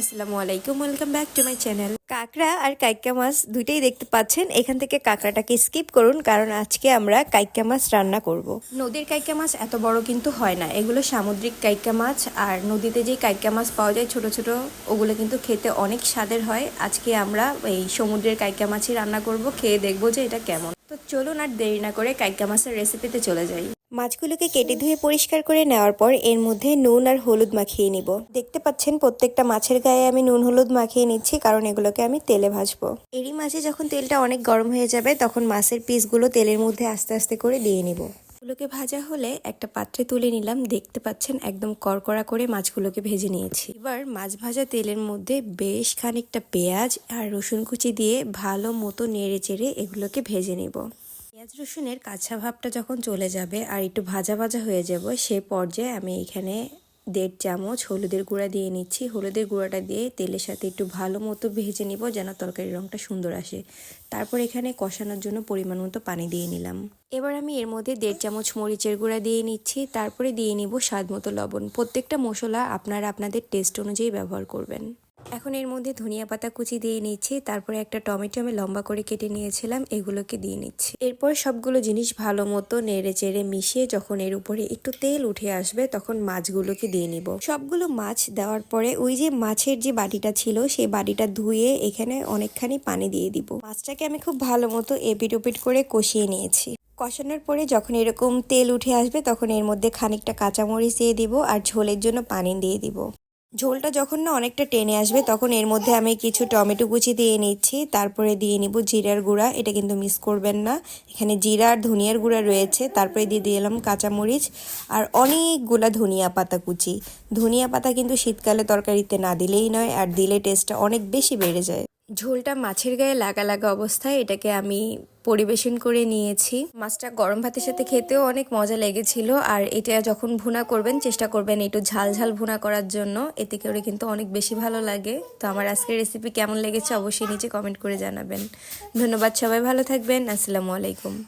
আসসালামু আলাইকুম back to my channel কাঁকড়া আর কাইকা মাছ দুইটাই দেখতে পাচ্ছেন। এখান থেকে কাঁকড়াটাকে স্কিপ করুন, কারণ আজকে আমরা কাইকা মাছ রান্না করব। নদীর মাছ এত বড় কিন্তু হয় না। এগুলো সামুদ্রিক কাইকা মাছ, আর নদীতে মাছ পাওয়া যায় ছোট ছোট, ওগুলো কিন্তু খেতে অনেক স্বাদের হয়। আজকে আমরা এই সমুদ্রের কাইকা মাছই রান্না করব, খেয়ে দেখব যে এটা কেমন। তো চলুন আর দেরি না করে কাইকা মাছের রেসিপিতে চলে যাই। মাছগুলোকে কেটে ধুয়ে পরিষ্কার করে নেওয়ার পর এর মধ্যে নুন আর হলুদ মাখিয়ে নিব। দেখতে পাচ্ছেন প্রত্যেকটা মাছের গায়ে আমি নুন হলুদ মাখিয়ে নিচ্ছি, কারণ এগুলোকে আমি তেলে ভাজবো। এরই মাঝে যখন তেলটা অনেক গরম হয়ে যাবে, তখন মাছের পিসগুলো তেলের মধ্যে আস্তে আস্তে করে দিয়ে নিব। মাছগুলোকে ভাজা হলে একটা পাত্রে তুলে নিলাম, দেখতে পাচ্ছেন একদম কড়কড়া করে মাছগুলোকে ভেজে নিয়েছি। এবার মাছ ভাজা তেলের মধ্যে বেশ খানিকটা পেঁয়াজ আর রসুন কুচি দিয়ে ভালো মতো নেড়ে চেড়ে এগুলোকে ভেজে নিব। পেঁয়াজ রসুনের কাঁচা ভাবটা যখন চলে যাবে আর একটু ভাজা ভাজা হয়ে যাব, সে পর্যায়ে আমি এখানে দেড় চামচ হলুদের গুঁড়া দিয়ে নিচ্ছি। হলুদের গুঁড়াটা দিয়ে তেলের সাথে একটু ভালো মতো ভেজে নিব যেন তরকারির রঙটা সুন্দর আসে। তারপর এখানে কষানোর জন্য পরিমাণ মতো পানি দিয়ে নিলাম। এবার আমি এর মধ্যে দেড় চামচ মরিচের গুঁড়া দিয়ে নিচ্ছি। তারপরে দিয়ে নিব স্বাদ মতো লবণ। প্রত্যেকটা মশলা আপনারা আপনাদের টেস্ট অনুযায়ী ব্যবহার করবেন। এখন এর মধ্যে ধনিয়া পাতা কুচি দিয়ে নিচ্ছি, তারপরে একটা টমেটো আমি লম্বা করে কেটে নিয়েছিলাম, এগুলোকে দিয়ে নিচ্ছি। এরপর সবগুলো জিনিস ভালো মতো নেড়ে চেড়ে মিশিয়ে যখন এর উপরে একটু তেল উঠে আসবে, তখন মাছগুলোকে দিয়ে নিব। সবগুলো মাছ দেওয়ার পরে ওই যে মাছের যে বাটিটা ছিল, সেই বাটিটা ধুয়ে এখানে অনেকখানি পানি দিয়ে দিব। মাছটাকে আমি খুব ভালো মতো এপিট ওপিট করে কষিয়ে নিয়েছি। কষানোর পরে যখন এরকম তেল উঠে আসবে, তখন এর মধ্যে খানিকটা কাঁচামরিচ দিয়ে দিব আর ঝোলের জন্য পানি দিয়ে দিব। ঝোলটা যখন না অনেকটা টেনে আসবে, তখন এর মধ্যে আমি কিছু টমেটো কুচি দিয়ে নিচ্ছি। তারপরে দিয়ে নিব জিরার গুঁড়া। এটা কিন্তু মিস করবেন না। এখানে জিরা আর ধনিয়ার গুঁড়া রয়েছে। তারপরে দিয়ে দিলাম কাঁচামরিচ আর অনেকগুলা ধনিয়া পাতা কুচি। ধনিয়া পাতা কিন্তু শীতকালে তরকারিতে না দিলেই নয়, আর দিলে টেস্টটা অনেক বেশি বেড়ে যায়। ঝোলটা মাছের গায়ে লাগা লাগা অবস্থায় এটাকে আমি পরিবেশন করে নিয়েছি। মাছটা গরম ভাতের সাথে খেতেও অনেক মজা লেগেছিল আর এটা যখন ভুনা করবেন, চেষ্টা করবেন একটু ঝাল ঝাল ভুনা করার জন্য। এতে করে কিন্তু অনেক বেশি ভালো লাগে। তো আমার আজকের রেসিপি কেমন লেগেছে অবশ্যই নিচে কমেন্ট করে জানাবেন। ধন্যবাদ সবাই, ভালো থাকবেন। আসসালামু আলাইকুম।